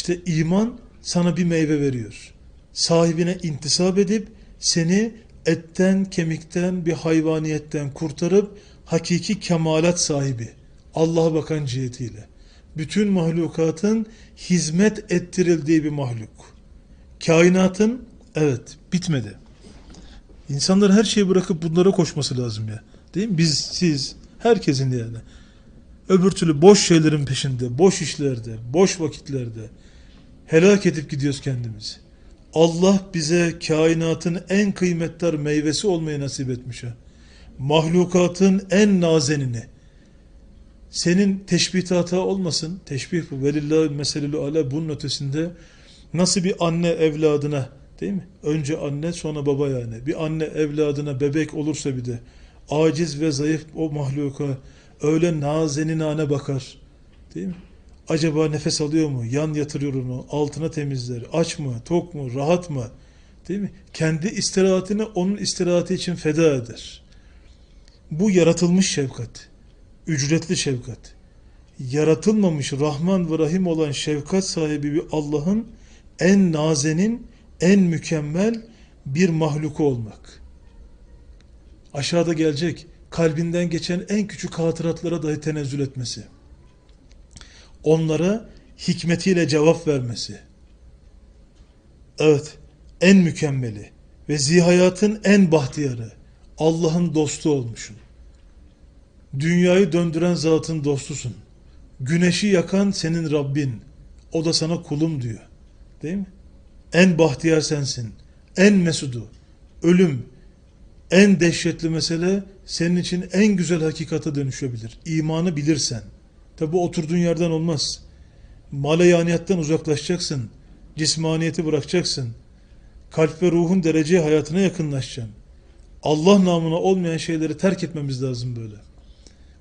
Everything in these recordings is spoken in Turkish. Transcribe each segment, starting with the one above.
İşte iman sana bir meyve veriyor. Sahibine intisap edip seni etten, kemikten, bir hayvaniyetten kurtarıp hakiki kemalat sahibi, Allah'a bakan cihetiyle. Bütün mahlukatın hizmet ettirildiği bir mahluk. Kainatın, evet bitmedi. İnsanlar her şeyi bırakıp bunlara koşması lazım ya. Değil mi? Biz, siz, herkesin yani. Öbür türlü boş şeylerin peşinde, boş işlerde, boş vakitlerde helak edip gidiyoruz kendimizi. Allah bize kainatın en kıymetli meyvesi olmayı nasip etmiş ha. Mahlukatın en nazenini. Senin teşbih hata olmasın. Teşbih bu. Velillahi meselülü ala bunun ötesinde nasıl bir anne evladına değil mi? Önce anne sonra baba yani. Bir anne evladına bebek olursa bir de aciz ve zayıf o mahluka öyle nazeninane bakar. Değil mi? Acaba nefes alıyor mu? Yan yatırıyor onu, altına temizler. Aç mı, tok mu, rahat mı? Değil mi? Kendi istirahatini onun istirahati için feda eder. Bu yaratılmış şefkat. Ücretli şefkat. Yaratılmamış Rahman ve Rahim olan şefkat sahibi bir Allah'ın en nazenin, en mükemmel bir mahluku olmak. Aşağıda gelecek kalbinden geçen en küçük hatıratlara dahi tenezzül etmesi. Onlara hikmetiyle cevap vermesi. Evet, en mükemmeli ve zihayatın en bahtiyarı, Allah'ın dostu olmuşsun. Dünyayı döndüren zatın dostusun. Güneşi yakan senin Rabbin. O da sana kulum diyor. Değil mi? En bahtiyar sensin. En mesudu. Ölüm, en dehşetli mesele senin için en güzel hakikate dönüşebilir. İmanı bilirsen. Tabi oturduğun yerden olmaz. Maleyaniyetten uzaklaşacaksın. Cismaniyeti bırakacaksın. Kalp ve ruhun dereceye hayatına yakınlaşacaksın. Allah namına olmayan şeyleri terk etmemiz lazım böyle.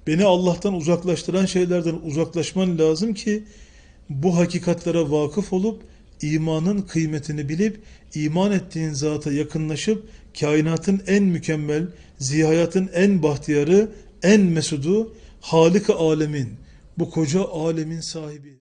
Beni Allah'tan uzaklaştıran şeylerden uzaklaşman lazım ki bu hakikatlere vakıf olup imanın kıymetini bilip iman ettiğin zata yakınlaşıp kainatın en mükemmel, zihayatın en bahtiyarı, en mesudu, Halik-i alemin, bu koca alemin sahibi.